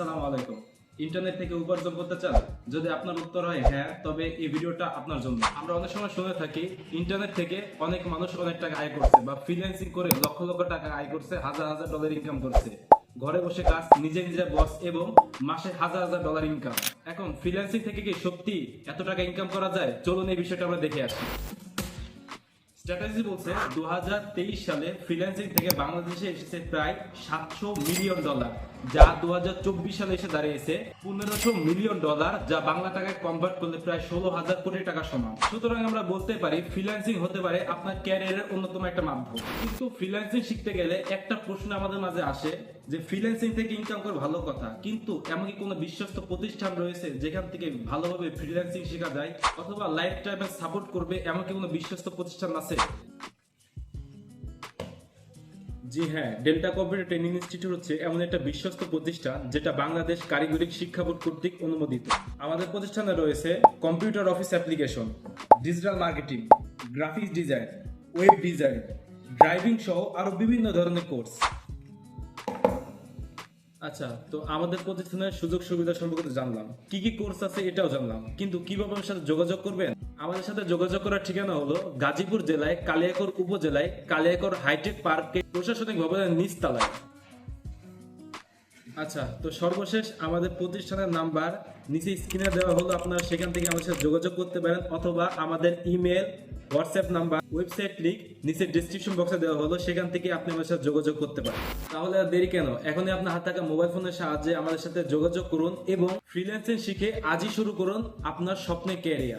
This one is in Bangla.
আসসালামু আলাইকুম। ইন্টারনেট থেকে উপার্জন করতে চান? যদি আপনার উত্তর হয় হ্যাঁ তবে এই ভিডিওটা আপনার জন্য। আমরা অনেক সময় শুনে থাকি, ইন্টারনেট থেকে অনেক মানুষ অনেক টাকা আয় করছে বা ফ্রিল্যান্সিং করে লক্ষ লক্ষ টাকা আয় করছে, হাজার হাজার ডলার ইনকাম করছে। ঘরে বসে কাজ, নিজে নিজে বস এবং মাসে হাজার হাজার ডলার ইনকাম এখন ফ্রিল্যান্সিং থেকে কি সত্যি এত টাকা ইনকাম করা যায়? চলুন এই বিষয়টা আমরা দেখে আসি। স্ট্র্যাটেজি বলছে দু হাজার তেইশ সালে ফ্রিল্যান্সিং থেকে বাংলাদেশে এসেছে প্রায় সাতশো মিলিয়ন ডলার যা দু সালে এসে দাঁড়িয়েছে পনেরোশো মিলিয়ন ডলার, যা বাংলা টাকায় কনভার্ট করলে প্রায় ষোলো হাজার কোটি টাকা সমান। সুতরাং আমরা বলতে পারি ফ্রিল্যান্সিং হতে পারে আপনার ক্যারিয়ারের অন্যতম একটা মাধ্যম। কিন্তু ফ্রিল্যান্সিং শিখতে গেলে একটা প্রশ্ন আমাদের মাঝে আসে যে ফ্রিল্যান্সিং থেকে ইনকাম করে ভালো কথা, কিন্তু এমন কি কোনো বিশ্বস্ত প্রতিষ্ঠান রয়েছে যেখান থেকে ভালোভাবে ফ্রিল্যান্সিং শেখা যায় অথবা লাইফ টাইমে সাপোর্ট করবে এমন কি কোনো বিশ্বস্ত প্রতিষ্ঠান আছে? জি হ্যাঁ ডেল্টা কম্পিউটার ট্রেনিং ইনস্টিটিউট হচ্ছে এমন একটা বিশ্বস্ত প্রতিষ্ঠান যেটা বাংলাদেশ কারিগরি শিক্ষা বোর্ড কর্তৃক অনুমোদিত। আমাদের প্রতিষ্ঠানে রয়েছে computer office application digital marketing graphics design web design driving সহ আরও বিভিন্ন ধরনের কোর্স আচ্ছা তো আমাদের প্রতিষ্ঠানের সুযোগ সুবিধা সম্পর্কে জানলাম। কি কি কোর্স আছে এটাও জানলাম। কিন্তু কীভাবে আমার সাথে যোগাযোগ করবেন? আমাদের সাথে যোগাযোগ করার ঠিকানা হলো গাজীপুর জেলায়, কালিয়াকৈর উপজেলায়, কালিয়াকৈর হাইটেক পার্কে, প্রশাসনিক ভবনের নিচতলায়। আচ্ছা তো সর্বশেষ আমাদের প্রতিষ্ঠানের নাম্বার, নিচে স্ক্রিনে দেওয়া হলো, আপনারা সেখান থেকে আমাদের সাথে যোগাযোগ করতে পারেন, অথবা আমাদের email, WhatsApp number, website link নিচে ডিসক্রিপশন বক্সে দেওয়া হলো, সেখান থেকে আপনি আমাদের সাথে যোগাযোগ করতে পারেন। তাহলে আর দেরি কেন? এখনই আপনার হাত থাকা মোবাইল ফোনের সাহায্যে আমাদের সাথে যোগাযোগ করুন এবং ফ্রিল্যান্সিং শিখে আজই শুরু করুন আপনার স্বপ্নের ক্যারিয়ার